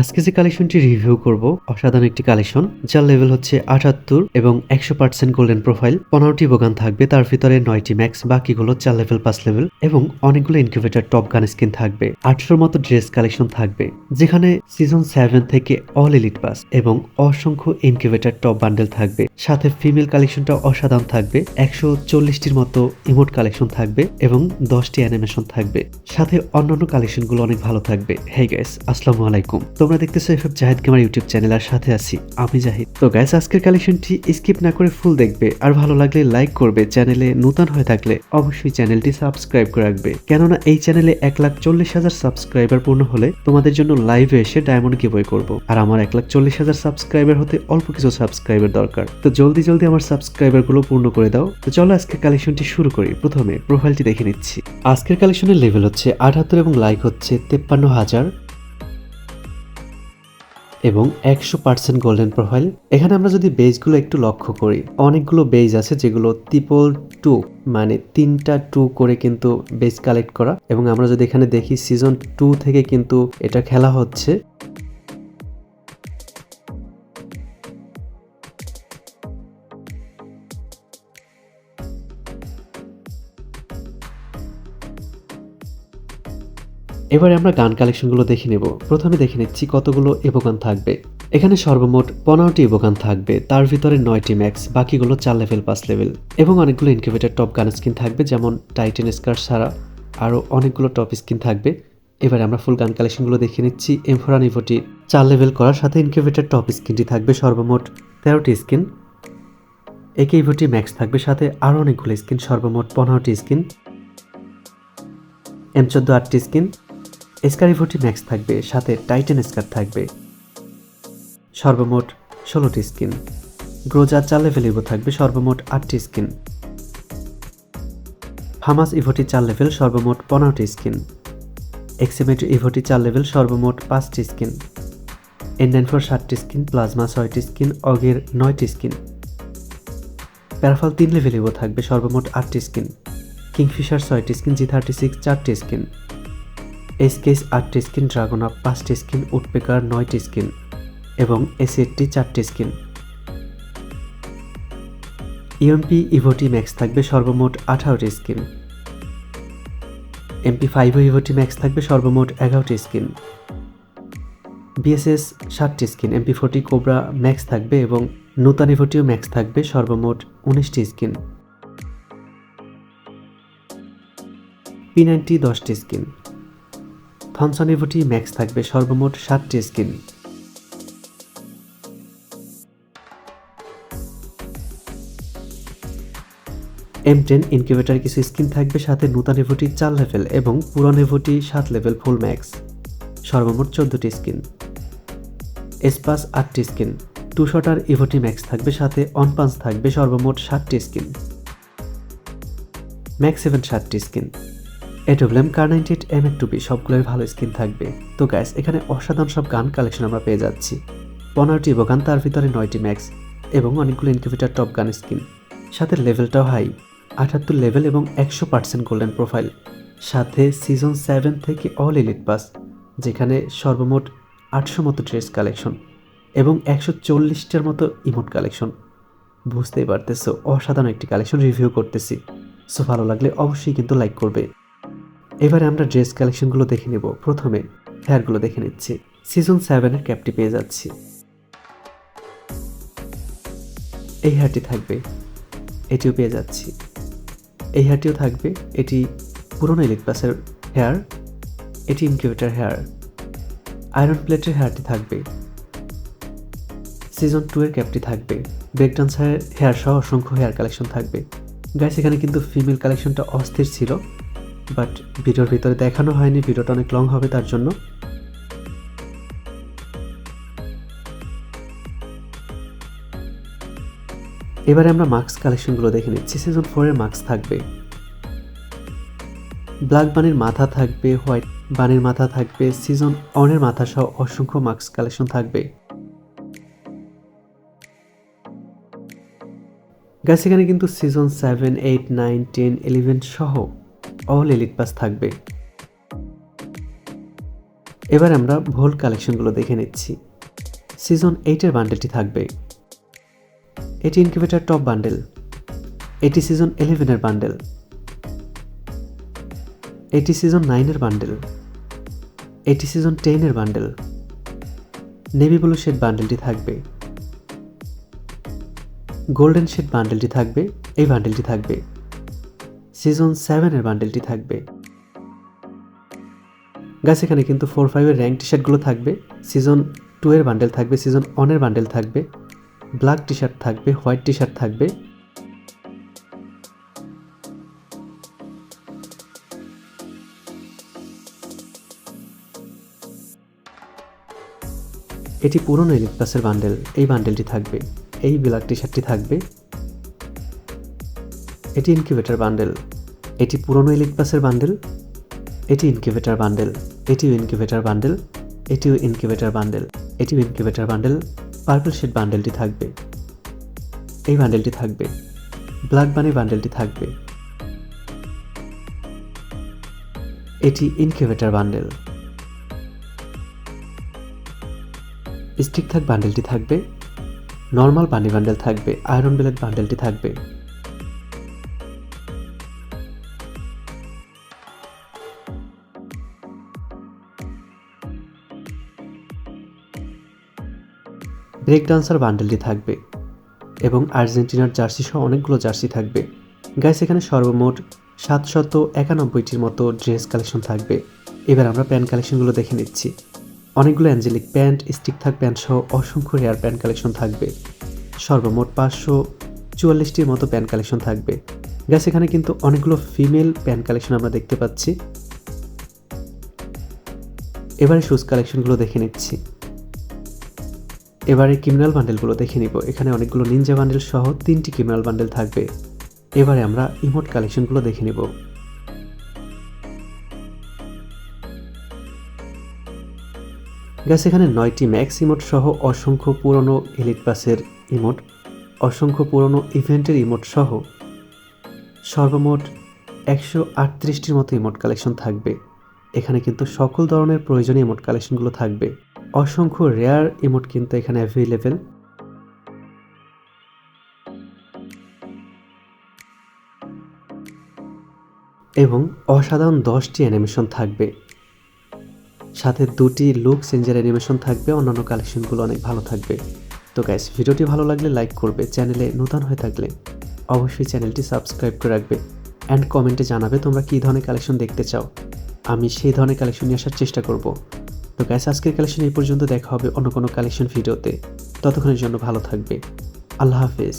আজকে যে কালেকশনটি রিভিউ করব, অসাধারণ একটি কালেকশন, যার লেভেল হচ্ছে আটাত্তর এবং একশো পার্সেন্ট গোল্ডেন প্রোফাইল পনেরোটি বোগান থাকবে, তার ভিতরে নয়টি ম্যাক্স বাকিগুলো চার লেভেল পাঁচ লেভেল এবং অনেকগুলো ইনকিউবেটার টপ গান স্কিন থাকবে। আঠারোর মতো ড্রেস কালেকশন থাকবে, যেখানে সিজন সেভেন থেকে অল এলিট পাস এবং অসংখ্য ইনকিউবেটার টপ বান্ডেল থাকবে। সাথে ফিমেল কালেকশনটা অসাধারণ থাকবে, একশো চল্লিশটির মতো ইমোট কালেকশন থাকবে এবং দশটি অ্যানিমেশন থাকবে। সাথে অন্যান্য কালেকশনগুলো অনেক ভালো থাকবে। হে গাইস আসসালামু আলাইকুম। তোমরা দেখতেছো F Zahid gamer YouTube channel, আর সাথে আছি আমি জাহিদ। তো গাইস আজকের কালেকশনটি স্কিপ না করে ফুল দেখবে, আর ভালো লাগলে লাইক করবে, চ্যানেলে নতুন হয়ে থাকলে অবশ্যই চ্যানেলটি সাবস্ক্রাইব করে রাখবে। কেননা এই চ্যানেলে এক লাখ চল্লিশ হাজার সাবস্ক্রাইবার পূর্ণ হলে তোমাদের জন্য লাইভে এসে ডায়মন্ড গিভওয়ে করব। আর আমার এক লাখ চল্লিশ হাজার সাবস্ক্রাইবার হতে অল্প কিছু সাবস্ক্রাইবার দরকার। তো জলদি জলদি আমার সাবস্ক্রাইবারগুলো পূর্ণ করে দাও। তো চলো আজকের কালেকশনটি শুরু করি। প্রথমে প্রোফাইলটি দেখে নিচ্ছি। আজকের কালেকশনের লেভেল হচ্ছে আটাত্তর এবং লাইক হচ্ছে তেপ্পান্ন হাজার। এবং একশো পার্সেন্ট গোল্ডেন প্রোফাইল এখানে আমরা যদি বেজগুলো একটু লক্ষ্য করি, অনেকগুলো বেজ আছে যেগুলো ত্রিপল টু মানে তিনটা টু করে কিন্তু বেজ কালেক্ট করা। এবং আমরা যদি এখানে দেখি সিজন টু থেকে কিন্তু এটা খেলা হচ্ছে। এবারে আমরা গান কালেকশনগুলো দেখে নেব। প্রথমে দেখে নিচ্ছি কতগুলো এবগান থাকবে। এখানে সর্বমোট পনেরোটি এবগান থাকবে, তার ভিতরে নয়টি ম্যাক্স, বাকিগুলো চার লেভেল, পাঁচ লেভেল। এবং অনেকগুলো ইনকিউবেটার টপ গান স্কিন থাকবে, যেমন টাইটেন স্কার ছাড়া আরও অনেকগুলো টপ স্কিন থাকবে। এবারে আমরা ফুল গান কালেকশনগুলো দেখে নিচ্ছি। এমফোরান ইভোটি চার লেভেল করার সাথে ইনকিউবেটার টপ স্কিনটি থাকবে সর্বমোট তেরোটি স্কিন একে ইভোটি ম্যাক্স থাকবে, সাথে আরও অনেকগুলো স্কিন সর্বমোট পনেরোটি স্কিন এম চোদ্দ আটটি স্কিন স্কারিভোটি ম্যাক্স থাকবে, সাথে টাইটেন স্কার থাকবে। সর্বমোট ষোলোটি স্কিন। গ্রোজা চার লেভেল ইভো থাকবে, সর্বমোট আটটি স্কিন। ফামাস ইভোটি চার লেভেল সর্বমোট পনেরোটি স্কিন। এক্সিমেট ইভোটি চার লেভেল সর্বমোট পাঁচটি স্কিন। এন নাইন ফোর সাতটি স্কিন, প্লাজমা ছয়টি স্কিন, অগের নয়টি স্কিন। প্যারাফল তিন লেভেল ইভো থাকবে, সর্বমোট আটটি স্কিন। কিংফিশার ছয়টি স্কিন, জি থার্টি সিক্স, চারটি স্কিন। এসকেস আটটি স্কিন, ড্রাগনা পাঁচটি স্কিন উডপেকার নয়টি স্কিন এবং এসিএটটি চারটি স্কিন। ইএমপি ইভোটি ম্যাক্স থাকবে সর্বমোট আঠারোটি স্কিন। এমপি ফাইভ ইভোটি ম্যাক্স থাকবে সর্বমোট এগারোটি স্কিন। বিএসএস ষাটটি skin MP forty cobra max থাকবে এবং নূতন ইভোটিও ম্যাক্স থাকবে সর্বমোট উনিশটি স্কিন। পি নাইনটি দশটি স্কিন। থনসন ইভোটি ম্যাক্স থাকবে সর্বমোট সাতটি স্কিন। এম টেন ইনকিউবেটার কিছু স্কিন থাকবে সাথে নূতন ইভোটি চার লেভেল এবং পুরান ইভোটি সাত লেভেল ফুল ম্যাক্স সর্বমোট চোদ্দটি স্কিন। এসপাস আটটি স্কিন। টু শটার ইভোটি ম্যাক্স থাকবে সাথে অন পাঞ্চ থাকবে সর্বমোট সাতটি স্কিন। ম্যাক্স সেভেন সাতটি skin. AWM Kar ninety eight M two B সবগুলোর ভালো স্কিন থাকবে। তো গ্যাস এখানে অসাধারণ সব গান কালেকশন আমরা পেয়ে যাচ্ছি। পনেরোটি গান তার ভিতরে নয়টি ম্যাক্স এবং অনেকগুলো ইনকিউবেটার টপ গান স্কিন সাথে লেভেলটাও হাই আটাত্তর লেভেল এবং একশো পার্সেন্ট গোল্ডেন প্রোফাইল সাথে সিজন সেভেন থেকে অল এলিট পাস যেখানে সর্বমোট আটশো মতো ড্রেস কালেকশন এবং একশো চল্লিশটার মতো ইমোট কালেকশন বুঝতেই পারতেছো, অসাধারণ একটি কালেকশন রিভিউ করতেছি। সো ভালো লাগলে অবশ্যই কিন্তু লাইক করবে। এবারে আমরা ড্রেস কালেকশনগুলো দেখে নেব। প্রথমে হেয়ারগুলো দেখে নিচ্ছি। সিজন সেভেনের ক্যাপটি পেয়ে যাচ্ছি। এই হেয়ারটি থাকবে, এটিও পেয়ে যাচ্ছি। এই হেয়ারটিও থাকবে, এটি পুরনো ইলেক পাসের হেয়ার, এটি ইনকিউবেটার হেয়ার। আয়রন প্লেটের হেয়ারটি থাকবে। সিজন টু এর ক্যাপটি থাকবে। ব্রেক ডান্সারের হেয়ার সহ অসংখ্য হেয়ার কালেকশন থাকবে। গাইস, এখানে কিন্তু ফিমেল কালেকশনটা অস্থির ছিল। বাট ভিডিওর ভিতরে দেখানো হয়নি, ভিডিওটা অনেক লং হবে তার জন্য। এবারে আমরা মাস্ক কালেকশনগুলো দেখে নিচ্ছি। সিজন ফোরের মাস্ক থাকবে। ব্ল্যাক বানির মাথা থাকবে হোয়াইট বানির মাথা থাকবে সিজন অনের মাথা সহ অসংখ্য মাস্ক কালেকশন থাকবে। গ্যাস এখানে কিন্তু season seven eight nine ten eleven সহ অল এলিট পাস থাকবে। এবার আমরা ভোল্ট কালেকশনগুলো দেখে নিচ্ছি। সিজন এইটের বান্ডেলটি থাকবে। এটি ইনকিউবেটার টপ বান্ডেল এটি সিজন ইলেভেনের বান্ডেল এটি সিজন নাইনের বান্ডেল এটি সিজন টেনের বান্ডেল নেভি ব্লু শেড বান্ডেলটি থাকবে। গোল্ডেন শেড বান্ডেলটি থাকবে। এই বান্ডেলটি থাকবে। সিজন সেভেনের বান্ডেলটি থাকবে। গাছ এখানে কিন্তু ফোর ফাইভের র্যাঙ্ক টি শার্টগুলো থাকবে। সিজন টু এর বান্ডেল থাকবে, সিজন ওয়ানের বান্ডেল থাকবে। ব্ল্যাক টি শার্ট থাকবে হোয়াইট টি শার্ট থাকবে। এটি পুরনো এলিট প্লাসের বান্ডেল, এই বান্ডেলটি থাকবে। এই ব্ল্যাক টি শার্টটি থাকবে। এটি ইনকিউবেটার বান্ডেল এটি পুরনো এলিট প্লাসের বান্ডেল এটি ইনকিউবেটার বান্ডেল এটিও ইনকিউবেটার বান্ডেল এটিও ইনকিউবেটার বান্ডেল এটিও ইনকিউবেটার বান্ডেল পার্পল শেড বান্ডেলটি থাকবে। এই বান্ডেলটি থাকবে। ব্ল্যাক বানি বান্ডেলটি থাকবে। এটি ইনকিউবেটার বান্ডেল স্টিক থাক বান্ডেলটি থাকবে। নর্মাল বানি বান্ডেল থাকবে। আয়রন ব্লেড বান্ডেলটি থাকবে। ব্রেক ডান্সার বান্ডেলটি থাকবে এবং আর্জেন্টিনার জার্সি সহ অনেকগুলো জার্সি থাকবে। গাইস, এখানে সর্বমোট সাতশত একানব্বইটির মতো ড্রেস কালেকশন থাকবে। এবার আমরা প্যান্ট কালেকশনগুলো দেখে নিচ্ছি। অনেকগুলো অ্যাঞ্জেলিক প্যান্ট স্টিক থাক প্যান্ট সহ অসংখ্য রেয়ার প্যান্ট কালেকশন থাকবে। সর্বমোট পাঁচশো চুয়াল্লিশটির মতো প্যান্ট কালেকশন থাকবে। গ্যাস এখানে কিন্তু অনেকগুলো ফিমেল প্যান্ট কালেকশন আমরা দেখতে পাচ্ছি। এবারে শুজ কালেকশনগুলো দেখে নিচ্ছি। এবারে ক্রিমিনাল বান্ডেলগুলো দেখে নিব। এখানে অনেকগুলো নিনজা বান্ডেল সহ তিনটি ক্রিমিনাল বান্ডেল থাকবে। এবারে আমরা ইমোট কালেকশনগুলো দেখে নিব। গ্যাস এখানে নয়টি ম্যাক্স ইমোট সহ অসংখ্য পুরনো এলিট পাসের ইমোট অসংখ্য পুরনো ইভেন্টের ইমোট সহ সর্বমোট একশো আটত্রিশটির মতো ইমোট কালেকশন থাকবে। এখানে কিন্তু সকল ধরনের প্রয়োজনীয় ইমোট কালেকশনগুলো থাকবে। অসংখ্য রেয়ার ইমোট কিন্তু এখানে অ্যাভেলেবেল এবং অসাধারণ দশটি অ্যানিমেশন থাকবে। সাথে দুটি লুক চেঞ্জের অ্যানিমেশন থাকবে, অন্যান্য কালেকশনগুলো অনেক ভালো থাকবে। তো গ্যাস ভিডিওটি ভালো লাগলে লাইক করবে চ্যানেলে নতুন হয়ে থাকলে অবশ্যই চ্যানেলটি সাবস্ক্রাইব করে রাখবে অ্যান্ড কমেন্টে জানাবে তোমরা কী ধরনের কালেকশন দেখতে চাও। আমি সেই ধরনের কালেকশন নিয়ে আসার চেষ্টা করব। তো গ্যাস আজকের কালেকশন এই পর্যন্ত দেখা হবে অন্য কোনো কালেকশন ভিডিওতে ততক্ষণের জন্য ভালো থাকবে আল্লাহ হাফেজ।